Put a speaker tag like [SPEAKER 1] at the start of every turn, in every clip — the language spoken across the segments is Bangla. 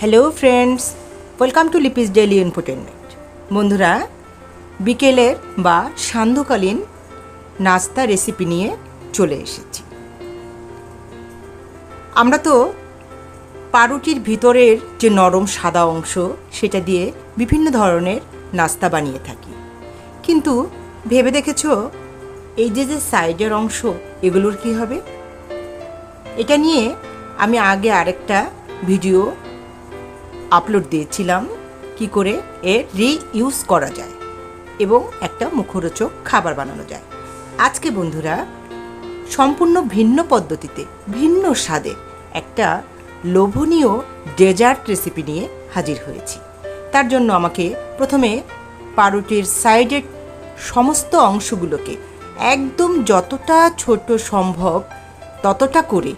[SPEAKER 1] Hello friends welcome to Lipi's daily entertainment বন্ধুরা, বিকেলের বা সান্ধ্যকালীন নাস্তা রেসিপি নিয়ে চলে এসেছি। আমরা তো পাউরুটির ভিতরের যে নরম সাদা অংশ, সেটা দিয়ে বিভিন্ন ধরনের নাস্তা বানিয়ে থাকি। কিন্তু ভেবে দেখেছ, এই যে যে সাইডের অংশ, এগুলোর কি হবে? এটা নিয়ে আমি আগে আরেকটা ভিডিও আপলোড দিয়েছিলাম। কি করে? এর রিইউজ করা যায় এবং একটা মুখরোচক খাবার বানানো যায়। আজকে বন্ধুরা, সম্পূর্ণ ভিন্ন পদ্ধতিতে, ভিন্ন স্বাদে একটা লোভনীয় ডেজার্ট রেসিপি নিয়ে হাজির হয়েছি। তার জন্য আমাকে প্রথমে পাউরুটির সাইডের সমস্ত অংশগুলোকে একদম যতটা ছোট সম্ভব ততটা করে,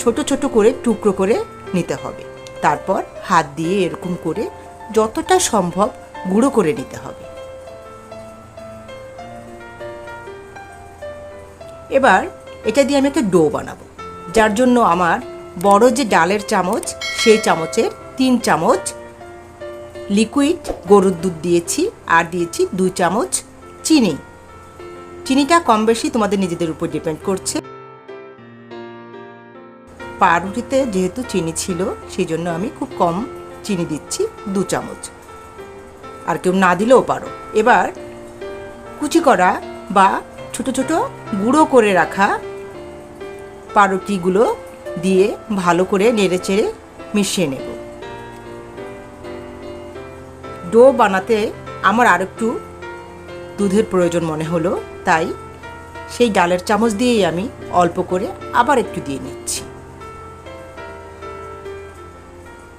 [SPEAKER 1] ছোট ছোট করে টুকরো করে নিতে হবে। তারপর হাত দিয়ে এরকম করে যতটা সম্ভব গুঁড়ো করে নিতে হবে। এবার এটা দিয়ে আমি একটা ডো বানাবো, যার জন্য আমার বড় যে ডালের চামচ, সেই চামচের তিন চামচ লিকুইড গরুর দুধ দিয়েছি আর দিয়েছি দুই চামচ চিনি। চিনিটা কম বেশি তোমাদের নিজেদের উপর ডিপেন্ড করছে। পাউরুটিতে যেহেতু চিনি ছিল সেই জন্য আমি খুব কম চিনি দিচ্ছি, দু চামচ। আর কেউ না দিলেও পারো। এবার কুচি করা বা ছোট ছোট গুঁড়ো করে রাখা পাউরুটিগুলো দিয়ে ভালো করে নেড়ে চেড়ে মিশিয়ে নেব। ডো বানাতে আমার আর একটু দুধের প্রয়োজন মনে হলো, তাই সেই ডালের চামচ দিয়েই আমি অল্প করে আবার একটু দিয়ে নিচ্ছি।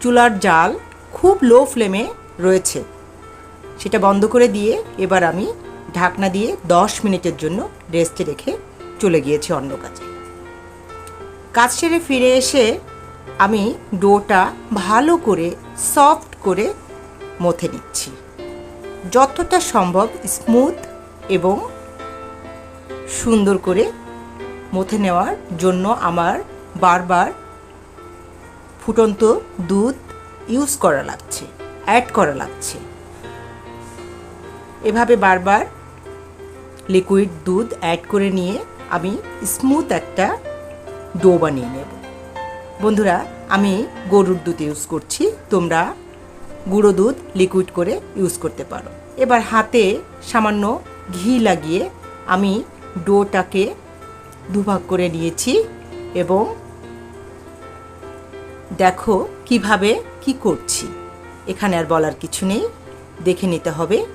[SPEAKER 1] চুলার জাল খুব লো ফ্লেমে রয়েছে। সেটা বন্ধ করে দিয়ে এবার আমি ঢাকনা দিয়ে দশ মিনিটের জন্য রেস্টে রেখে চলে গিয়েছি অন্য কাজে। কাজ সেরে ফিরে এসে আমি ডোটা ভালো করে সফট করে মথে নিচ্ছি। যতটা সম্ভব স্মুথ এবং সুন্দর করে মথে নেওয়ার জন্য আমার বারবার ফুটন্ত দুধ ইউজ করা লাগছে অ্যাড করা লাগছে। এভাবে বারবার লিকুইড দুধ অ্যাড করে নিয়ে আমি স্মুথ একটা ডো বানিয়ে নেব। বন্ধুরা, আমি গরুর দুধ ইউজ করছি, তোমরা গুঁড়ো দুধ লিকুইড করে ইউজ করতে পারো। এবার হাতে সামান্য ঘি লাগিয়ে আমি ডোটাকে দুভাগ করে নিয়েছি এবং দেখো কীভাবে কি করছি। এখানে আর বলার কিছু নেই। দেখে নিতে হবে।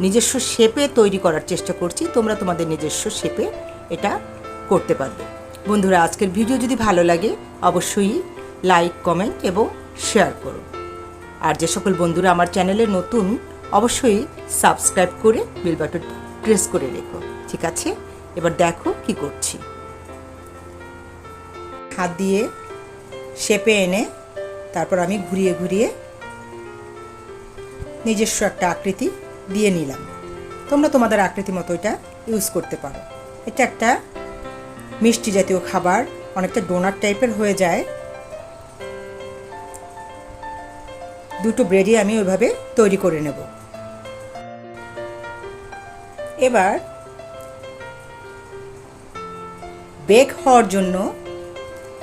[SPEAKER 1] নিজস্ব শেপে তৈরি করার চেষ্টা করছি। তোমরা তোমাদের নিজস্ব শেপে এটা করতে পারবে। বন্ধুরা, আজকের ভিডিও যদি ভালো লাগে, অবশ্যই লাইক, কমেন্ট এবং শেয়ার করো। আর যে সকল বন্ধুরা আমার চ্যানেলে নতুন, অবশ্যই সাবস্ক্রাইব করে বেল বাটন প্রেস করে রেখো। ঠিক আছে? এবার দেখো কি করছি। হাত দিয়ে শেপে এনে তারপর আমি ঘুরিয়ে ঘুরিয়ে নিজস্ব একটা আকৃতি দিয়ে নিলাম। তোমরা তোমাদের আকৃতি মতো এটা ইউজ করতে পারো। এটা একটা মিষ্টি জাতীয় খাবার, অনেকটা ডোনাট টাইপের হয়ে যায়। দুটো ব্রেডই আমি ওইভাবে তৈরি করে নেব। এবার বেক হওয়ার জন্য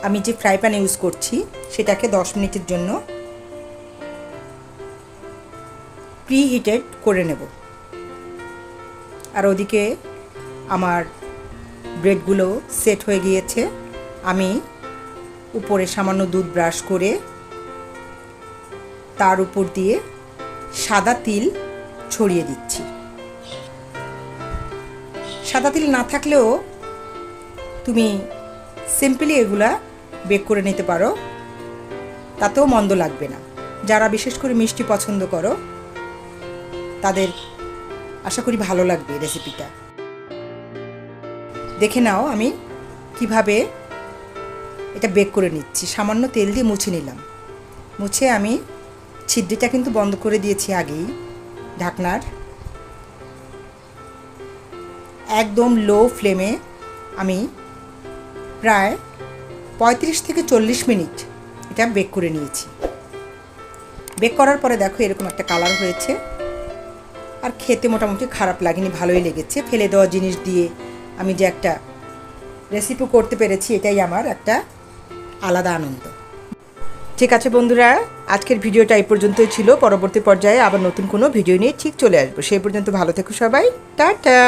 [SPEAKER 1] আমি যে ফ্রাই প্যান ইউজ করছি, সেটাকে দশ মিনিটের জন্য প্রি হিটেড করে নেব। আর ওদিকে আমার ব্রেডগুলো সেট হয়ে গিয়েছে। আমি উপরে সামান্য দুধ ব্রাশ করে তার উপর দিয়ে সাদা তিল ছড়িয়ে দিচ্ছি। সাদা তিল না থাকলেও তুমি সিম্পলি এগুলা বেক করে নিতে পারো, তাতেও মন্দ লাগবে না। যারা বিশেষ করে মিষ্টি পছন্দ করো, তাদের আশা করি ভালো লাগবে রেসিপিটা দেখে নাও আমি কীভাবে এটা বেক করে নিচ্ছি। সামান্য তেল দিয়ে মুছে নিলাম। মুছে আমি ছিদ্রিটা কিন্তু বন্ধ করে দিয়েছি আগেই, ঢাকনার। একদম লো ফ্লেমে আমি প্রায় পঁয়ত্রিশ থেকে চল্লিশ মিনিট এটা বেক করে নিয়েছি। বেক করার পরে দেখো এরকম একটা কালার হয়েছে। আর খেতে মোটামুটি খারাপ লাগেনি, ভালোই লেগেছে। ফেলে দেওয়া জিনিস দিয়ে আমি যে একটা রেসিপি করতে পেরেছি, এটাই আমার একটা আলাদা আনন্দ। ঠিক আছে বন্ধুরা, আজকের ভিডিওটা এই পর্যন্তই ছিল। পরবর্তী পর্যায়ে আবার নতুন কোনো ভিডিও নিয়ে ঠিক চলে আসব। সেই পর্যন্ত ভালো থেকো সবাই। টাটা!